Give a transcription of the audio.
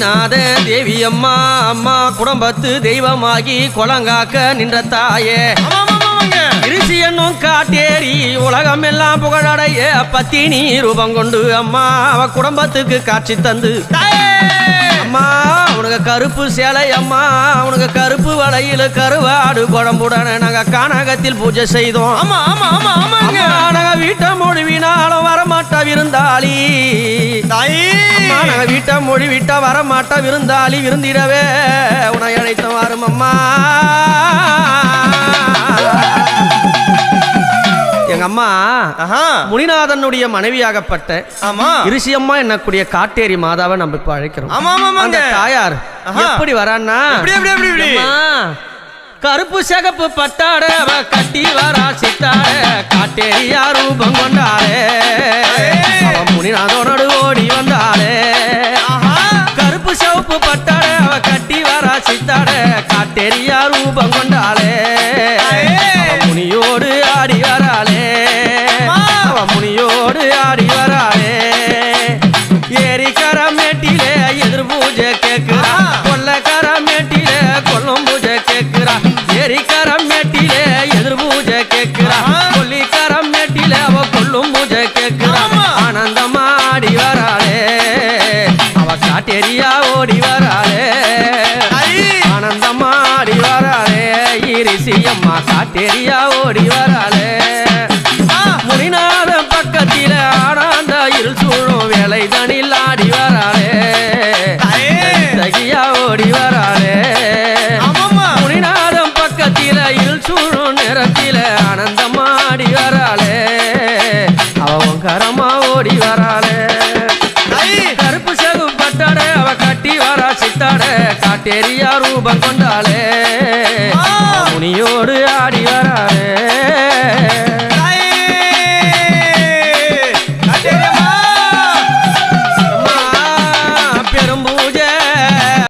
முனிநாத தேவி அம்மா அம்மா குடும்பத்து தெய்வமாகி குளங்காக்க நின்ற தாயே. இருசி என்னும் காட்டேரி உலகம் எல்லாம் புகழடைய பத்தினி ரூபம் கொண்டு அம்மா அவ குடும்பத்துக்கு காட்சி தந்து. அம்மா உனக்கு கருப்பு சேலை அம்மா உனக்கு கருப்பு வளையில கருவாடு குழம்புடனே நாங்க கானகத்தில் பூஜை செய்தோம். ஆமா ஆமா ஆமா ஆமாங்க. நாங்க வீட்டை மொழிவினாலும் வரமாட்டா விருந்தாளி தாயே. அம்மா நாங்க வீட்டை மொழி விட்டா வரமாட்டா விருந்தாளி விருந்திடவே உன்னை அழைத்தோம் வரும் அம்மா. எங்க அம்மா முனிநாதனுடைய மனைவியாகப்பட்ட ஆமா. இருசியம்மா என்னக்கூடிய காட்டேரி மாதாவை நம்ம இப்ப அழைக்கிறோம். ஆமா ஆமா அந்த தாயார். எப்படி வரான்னா அம்மா, கருப்பு சிகப்பு பட்டாட கட்டி வரா சித்தாட. காட்டேரியா ரூபம் கொண்டாடே காட்டேரியா ரூபம் கொண்டாளே. முனியோடு ஆடி வராளே. அவ முனியோடு ஆடி வராளே. ஏரிக்கர மேட்டிலே எதிர் பூஜை கேக்குறா கொல்லக்கர மேட்டிலே கொல்லும் பூஜை கேக்குறா ஏரிக்கர மேட்டிலே எதிர் பூஜை கேக்குறா கொல்லிக்கர மேட்டிலே அவ கொல்லும் பூஜை கேக்குறா ஆமா. ஆனந்தமா ஆடி வராளே. அவ காட்டேரியா ஓடி வராளே. ஈரிசி அம்மா காட்டேரியா ஓடி வராளே. முனிநாத பக்கத்தில ஆடாந்த இருள் சூழும் வேலை தனில் ஆடி வராளே. தகியா ஓடி வராளே. முனிநாதம் பக்கத்தில இருள் சூழும் நேரத்தில ஆனந்தமா ஆடி வராளே. அவன் கரமா ஓடி வராளே. கருப்பு செகு பட்டாட அவ கட்டி வரா சித்தாட. காட்டேரியா ரூபம் கொண்டாளே. 夜あり